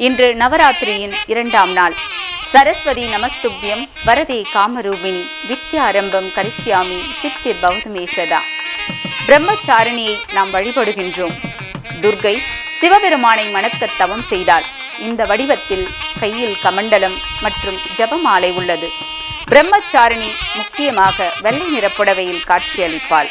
இன்று நவராத்திரியின் இரண்டாம் நாள். சரஸ்வதி நமஸ்துப்யம் வரதே காமரூபிணி வித்யாரம்பம் கரிஷ்யாமி சித்திர் பௌதமேஷதா. பிரம்மச்சாரணியை நாம் வழிபடுகின்றோம். துர்கை சிவபெருமானை மணக்கத் தவம் செய்தாள். இந்த வடிவத்தில் கையில் கமண்டலம் மற்றும் ஜபமாலை உள்ளது. பிரம்மச்சாரணி முக்கியமாக வெள்ளை நிற புடவையில் காட்சியளிப்பாள்.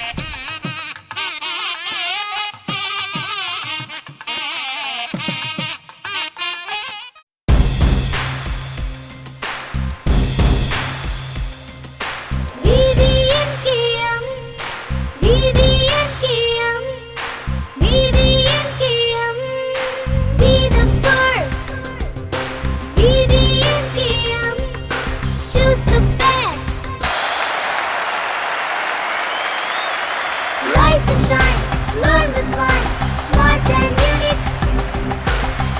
Choose the best. Rise and shine, learn with fun, smart and unique.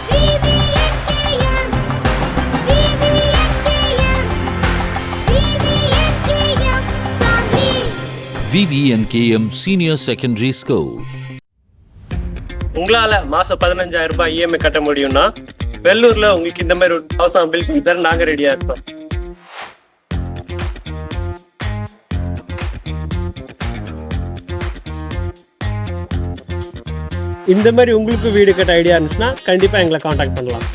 VVNKM, VVNKM, VVNKM, family. VVNKM Senior Secondary School. உங்களால மாசம் பதினஞ்சாயிரம் ரூபாய் இஎம்ஐ கட்ட முடியும்னா வெள்ளூர்ல உங்களுக்கு இந்த மாதிரி ஒரு ஹவுஸ் பில் பண்ணி தர நாங்க ரெடியா இருக்கோம் இந்த மாதிரி உங்களுக்கு வீடு கட்ட ஐடியா இருந்துச்சுன்னா கண்டிப்பா எங்களை காண்டாக்ட் பண்ணலாம்.